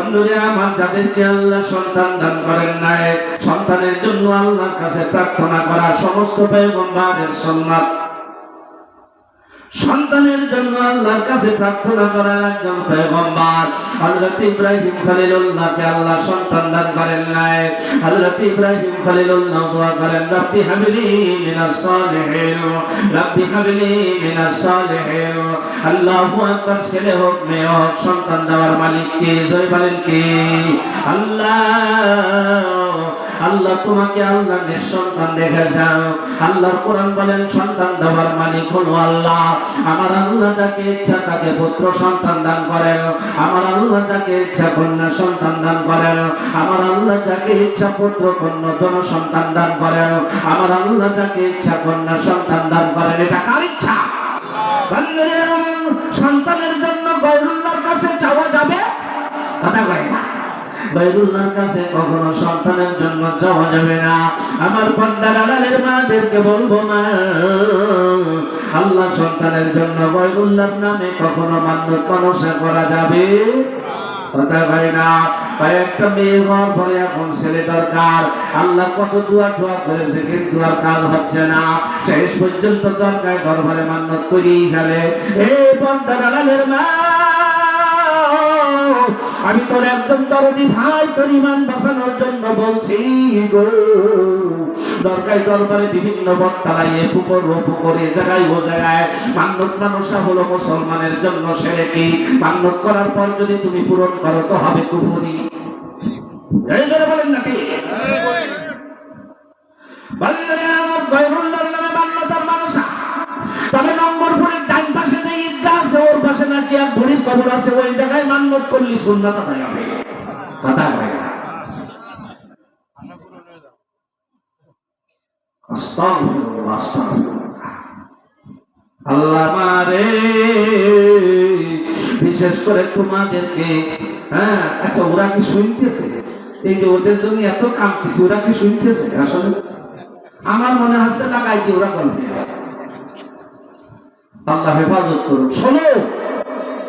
বন্ধুরে আমার যাদেরকে আল্লাহ সন্তান দান করেন নাই, সন্তানের জন্য আল্লাহর কাছে প্রার্থনা করা সমস্ত পেগম্বারের সম্মান সন্তানের জন্য আল্লাহর কাছে প্রার্থনা করা একজন পেগম্বর হযরত ইব্রাহিম খলিলুল্লাহকে আল্লাহ সন্তান দান করেন নাই। হযরত ইব্রাহিম খলিলুল্লাহ দোয়া করেন, রব্বি হাবলি মিনাস সালিহিন, রব্বি হাবলি মিনাস সালিহিন। আল্লাহু আকবার, ছেলে হোক, মেয়ে হোক, সন্তান দেওয়ার মালিক কে? জয় বলেন কে? আল্লাহ! আল্লাহ, তোমাকে আল্লাহ নিঃসন্তান দেখে যাও। আল্লাহর কোরআন বলেন, সন্তান দেওয়ার মালিক হলো আল্লাহ। আমার আল্লাহ যাকে ইচ্ছা, তাকে পুত্র সন্তান দান করেন। আমার আল্লাহ যাকে ইচ্ছা, কন্যা সন্তান দান করেন। আমার আল্লাহ যাকে ইচ্ছা, পুত্র, কন্যা দন সন্তান দান করেন। আমার আল্লাহ যাকে ইচ্ছা, কন্যা সন্তান দান করেন। এটা কার ইচ্ছা? বাইরুল্লাহর কাছে কখনো সন্তানের জন্য চাওয়া যাবে না। আমার পর্দার আড়ালের মাদেরকে বলব না আল্লাহ সন্তানের জন্য বাইরুল্লাহর নামে কখনো মান্যত মনসা করা যাবে? কথা না। একটা মেয়ে হওয়ার এখন ছেলে দরকার। আল্লাহ কত দোয়া দোয়া করেছে, কিন্তু আর কাজ হচ্ছে না। শেষ পর্যন্ত দরকার দরবারে মান্যত করেই ফেলে। এই পর্দার মা আমি তোর একদম দরদি ভাই, তোর ইমান বাঁচানোর জন্য বলছি গো। দরকারি দরবারে বিভিন্ন বক্তারাইয়ে পুকুর ও পুকুরে, জায়গায় ও জায়গায় মান্যত মানুষা হলো মুসলমানের জন্য সেরে কি? মান্যত করার পর যদি তুমি পূরণ করো, তো হবে কুফুরি। বলেন নাকি? বললে আমার কবর আছে, ওই জায়গায় মান্যত করলি সুন্নাত হয়ে যাবে কথা হয় বিশেষ করে তোমাদেরকে হ্যাঁ আচ্ছা ওরা কি শুনতেছে? এই যে ওদের জন্য এত কাঁদতেছে, ওরা কি শুনতেছে? আসলে আমার মনে হচ্ছে লাগাই দিয়ে ওরা গল্পে আছে আল্লাহ হেফাজত করুন। শোনো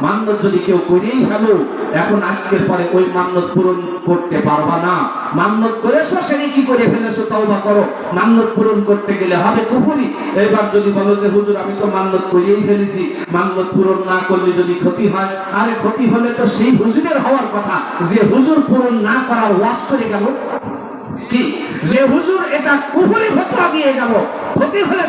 মান্যত যদি কেউ করেই ফেলো, এখন আজকের পরে ওই মান্যত পূরণ করতে পারবা না। মান্যত করেছ সেটা কি করে ফেলেছো তওবা করো। মান্যত পূরণ করতে গেলে হবে কুফুরি। এবার যদি বলো যে, হুজুর, আমি তো মান্যত করিয়েই ফেলেছি। মান্যত পূরণ না করলে যদি ক্ষতি হয়? আরে, ক্ষতি হলে তো সেই হুজুরের হওয়ার কথা। যে হুজুর পূরণ না করার ওয়াজ করে গেল। কি? যে হুজুর এটা কুফুরি ফতোয়া দিয়ে গেল। ক্ষতি হলে